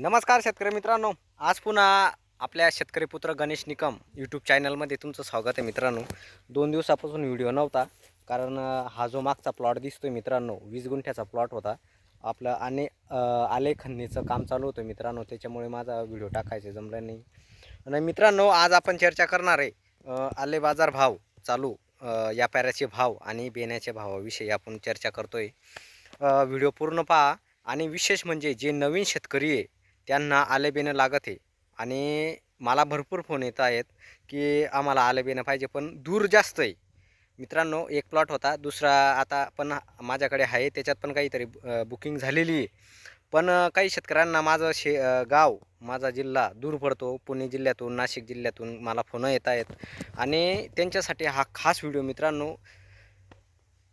नमस्कार शेतकरी मित्रांनो. आज पुन्हा आपल्या शेतकरी पुत्र गणेश निकम यूट्यूब चॅनलमध्ये तुमचं स्वागत आहे मित्रांनो. दोन दिवसापासून व्हिडिओ नव्हता कारण हा जो मागचा प्लॉट दिसतोय मित्रांनो वीस गुंठ्याचा प्लॉट होता. आपलं आणि अं, आले काम चालू होतं मित्रांनो त्याच्यामुळे माझा व्हिडिओ टाकायचं जमलं नाही. आणि मित्रांनो आज आपण चर्चा करणार आहे आले बाजार भाव चालू या पॅऱ्याचे भाव आणि बेण्याच्या भावाविषयी आपण चर्चा करतोय. व्हिडिओ पूर्ण पहा. आणि विशेष म्हणजे जे नवीन शेतकरी आहे त्यांना आलेबेनं लागत आहे. आणि मला भरपूर फोन येत आहेत की आम्हाला आले बेणं पाहिजे पण दूर जास्त आहे. मित्रांनो एक प्लॉट होता दुसरा आता पण माझ्याकडे आहे त्याच्यात पण काहीतरी बुकिंग झालेली आहे. पण काही शेतकऱ्यांना माझं शे गाव माझा जिल्हा दूर पडतो. पुणे जिल्ह्यातून नाशिक जिल्ह्यातून मला फोनं येत आहेत. आणि त्यांच्यासाठी हा खास व्हिडिओ मित्रांनो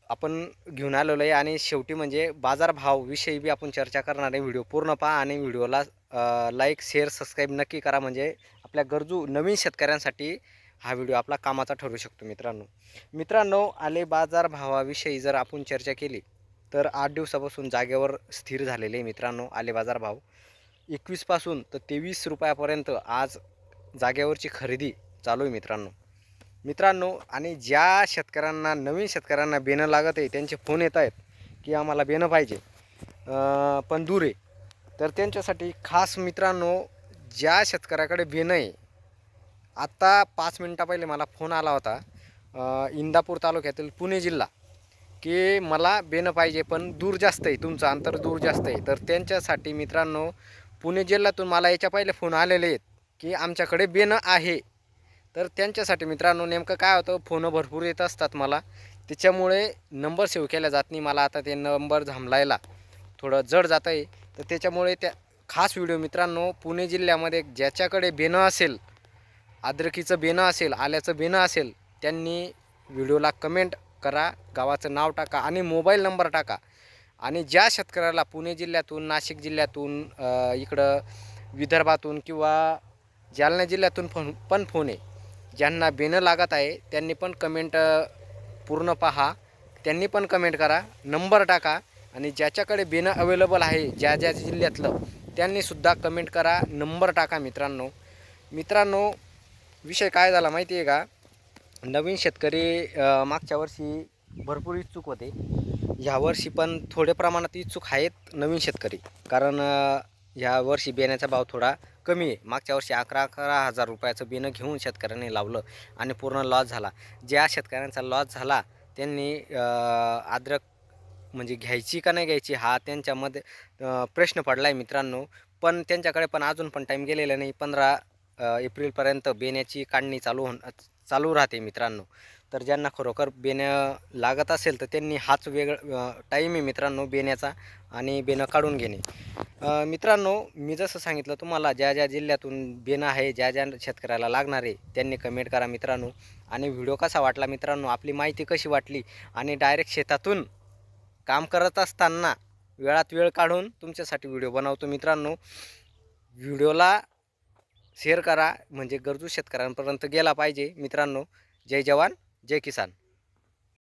आपण घेऊन आलेलो आहे आणि शेवटी म्हणजे बाजारभावविषयी बी आपण चर्चा करणार आहे. व्हिडिओ पूर्ण पहा आणि व्हिडिओला लाईक शेअर सबस्क्राईब नक्की करा. म्हणजे आपल्या गरजू नवीन शेतकऱ्यांसाठी हा व्हिडिओ आपला कामाचा ठरू शकतो मित्रांनो. मित्रांनो आले बाजारभावाविषयी जर आपण चर्चा केली तर आठ दिवसापासून जागेवर स्थिर झालेले आहे मित्रांनो आले बाजारभाव. एकवीसपासून तर तेवीस रुपयापर्यंत आज जागेवरची खरेदी चालू आहे मित्रांनो. मित्रांनो आणि ज्या शेतकऱ्यांना नवीन शेतकऱ्यांना बेणं लागत आहे त्यांचे फोन येत आहेत की आम्हाला बेणं पाहिजे. पण दूर आहे. तर त्यांच्यासाठी खास मित्रांनो ज्या शेतकऱ्याकडे बेणं आहे आत्ता पाच मिनटा पहिले मला फोन आला होता इंदापूर तालुक्यातील पुणे जिल्हा की मला बेणं पाहिजे पण दूर जास्त आहे तुमचं अंतर दूर जास्त आहे. तर त्यांच्यासाठी मित्रांनो पुणे जिल्ह्यातून मला याच्या पहिले फोन आलेले आहेत की आमच्याकडे बेणं आहे. तर त्यांच्यासाठी मित्रांनो नेमकं काय होतं? फोनं भरपूर येत असतात मला. त्याच्यामुळे नंबर सेव्ह केला जात नाही. मला आता ते नंबर झांबलायला थोडं जड जात आहे तर त्याच्यामुळे त्या खास व्हिडिओ मित्रांनो पुणे जिल्ह्यामध्ये ज्याच्याकडे बेणं असेल अद्रकीचं बेणं असेल आल्याचं बेणं असेल त्यांनी व्हिडिओला कमेंट करा गावाचं नाव टाका आणि मोबाईल नंबर टाका. आणि ज्या शेतकऱ्याला पुणे जिल्ह्यातून नाशिक जिल्ह्यातून इकडं विदर्भातून किंवा जालना जिल्ह्यातून फोन पण फोन आहे ज्यांना बेणं लागत आहे त्यांनी पण कमेंट पूर्ण पहा. त्यांनी पण कमेंट करा नंबर टाका आणि ज्याच्याकडे बेणं अवेलेबल आहे ज्या ज्या जिल्ह्यातलं त्यांनीसुद्धा कमेंट करा नंबर टाका मित्रांनो. मित्रांनो विषय काय झाला माहिती आहे का? नवीन शेतकरी मागच्या वर्षी भरपूर इच्छुक होते. ह्यावर्षी पण थोड्या प्रमाणात इच्छुक आहेत नवीन शेतकरी. कारण ह्या वर्षी बियाण्याचा भाव थोडा कमी आहे. मागच्या वर्षी अकरा अकरा हजार रुपयाचं बिनं घेऊन शेतकऱ्यांनी लावलं आणि पूर्ण लॉस झाला. ज्या शेतकऱ्यांचा लॉस झाला त्यांनी अद्रक म्हणजे घ्यायची का नाही घ्यायची हा त्यांच्यामध्ये प्रश्न पडला आहे मित्रांनो. पण त्यांच्याकडे पण अजून पण टाईम गेलेला नाही. पंधरा एप्रिलपर्यंत बेण्याची काढणी चालू होण चालू राहते मित्रांनो. तर ज्यांना खरोखर बेणं लागत असेल तर त्यांनी हाच वेगळा टाईम आहे मित्रांनो बेण्याचा आणि बेणं काढून घेणे. मित्रांनो मी जसं सांगितलं तुम्हाला ज्या ज्या जिल्ह्यातून बेणं आहे ज्या ज्या शेतकऱ्याला लागणार आहे त्यांनी कमेंट करा मित्रांनो. आणि व्हिडिओ कसा वाटला मित्रांनो आपली माहिती कशी वाटली आणि डायरेक्ट शेतातून काम करत असताना वेळात वेळ काढून तुमच्यासाठी व्हिडिओ बनवतो मित्रांनो. व्हिडिओला शेअर करा म्हणजे गरजू शेतकऱ्यांपर्यंत गेला पाहिजे मित्रांनो. जय जवान. जय किसान